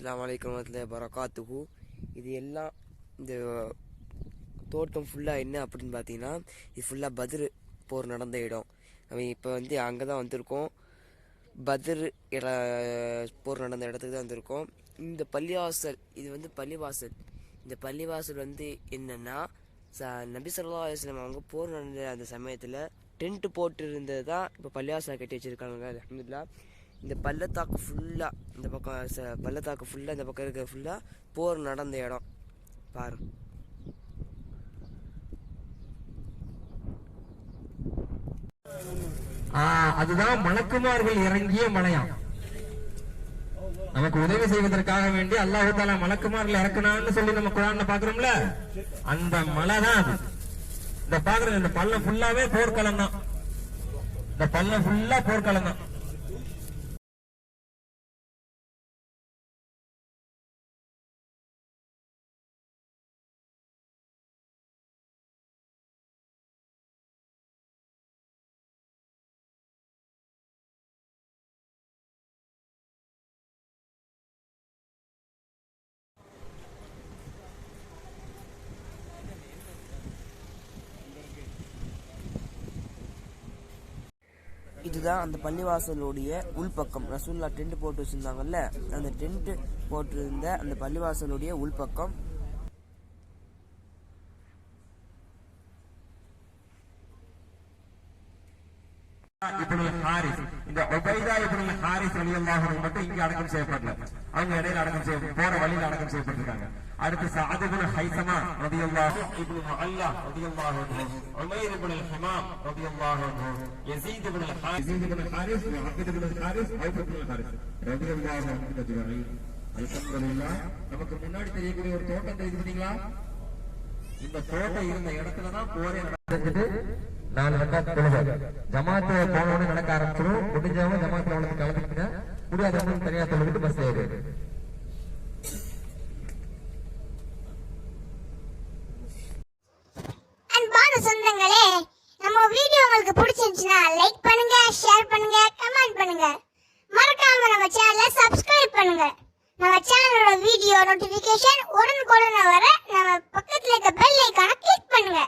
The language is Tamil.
அஸ்லாம் அலைக்கும் வரமத்துல்லாஹி வரகாத்துஹு இது எல்லாம் இந்த தோட்டம் ஃபுல்லாக என்ன அப்படின்னு பார்த்தீங்கன்னா இது ஃபுல்லாக பதிர் போர் நடந்த இடம். நம்ம இப்போ வந்து அங்கே தான் வந்திருக்கோம். பதிர் இட போர் நடந்த இடத்துக்கு தான் வந்திருக்கோம். இந்த பள்ளிவாசல் இது வந்து பள்ளிவாசல். இந்த பள்ளிவாசல் வந்து என்னென்னா ச நபி ஸல்லல்லாஹு அலைஹி அவங்க போர் நடந்த அந்த சமயத்தில் டென்ட் போட்டு இருந்தது தான் இப்போ பள்ளிவாசலை கட்டி வச்சுருக்காங்க அல்ஹம்துலில்லாஹ். இந்த பள்ளத்தாக்கு ஃபுல்லாக இந்த பக்கம் ச பள்ளத்தாக்கு ஃபுல்லாக இந்த பக்கம் இருக்கிற ஃபுல்லாக போர் நடந்த இடம். பாரு. ஆஹ் அதுதான் மலக்குமார்கள் இறங்கிய மலையாம். நமக்கு உதவி செய்வதற்காக வேண்டி அல்லாஹு தாலா மலக்குமார்கள் இறக்குனான்னு சொல்லி நம்ம குழான பாக்குறோம்ல அந்த மலை தான் அது. இந்த பாக்குற இந்த பள்ளம் ஃபுல்லாவே போர்க்களம் தான். இந்த பள்ளம் ஃபுல்லா போர்க்களம் தான். இதுதான் அந்த பள்ளிவாசலுடைய உள்பக்கம். ரசூல்லா டென்ட் போட்டு வச்சுருந்தாங்கல்ல அந்த டென்ட் போட்டிருந்த அந்த பள்ளிவாசலுடைய உள்பக்கம். ஹாரிஸ். இந்த ஒபைதா இப்னுல் ஹாரிஸ் வழியல்லாக மட்டும் இங்க அடக்கம் செய்யப்படல. அவங்க இடையில அடக்கம் செய்ய போற வழியில அடக்கம் செய்யப்பட்டிருக்காங்க. அடுத்து சஅத் ஹைசமா ரலியல்லாஹு இப்னு முஅல்லா ரலியல்லாஹு அன்ஹு உமைர் இப்னுல் ஹமாம் ரலியல்லாஹு அன்ஹு Yazid Ibnul Harith. Yazid Ibnul Harith Muhammad Ibnul Harith Awf Ibnul Harith. ரலியல்லாஹு அன்ஹு அஜ்மஈன் அல்ஹம்துலில்லாஹ் நமக்கு முன்னாடி தெரியக்கூடிய ஒரு தோட்டம் தெரியுது பாத்தீங்களா இந்த தோட்டம் இருந்த இடத்துல தான் போரே நடந்துட்டு நாலு ரெண்டாவது தொழுக ஜமாத்துல போனோட நடக்க ஆரம்பிச்சிடும் முடிஞ்சவங்க ஜமாத்துல உனக்கு கலந்துக்கிங்க முடியாதவங்க தனியா தொழுகிட்டு பஸ் ஏறு. சொந்தங்களே நம்ம வீடியோ உங்களுக்கு பிடிச்சிருந்துச்சுன்னா லைக் பண்ணுங்க ஷேர் பண்ணுங்க கமெண்ட் பண்ணுங்க. மறக்காம நம்ம சேனலை சப்ஸ்கிரைப் பண்ணுங்க. நம்ம சேனலோட வீடியோ நோட்டிபிகேஷன் உடனுக்குடன் வர நம்ம பக்கத்துல இருக்க பெல் ஐக்கான கிளிக் பண்ணுங்க.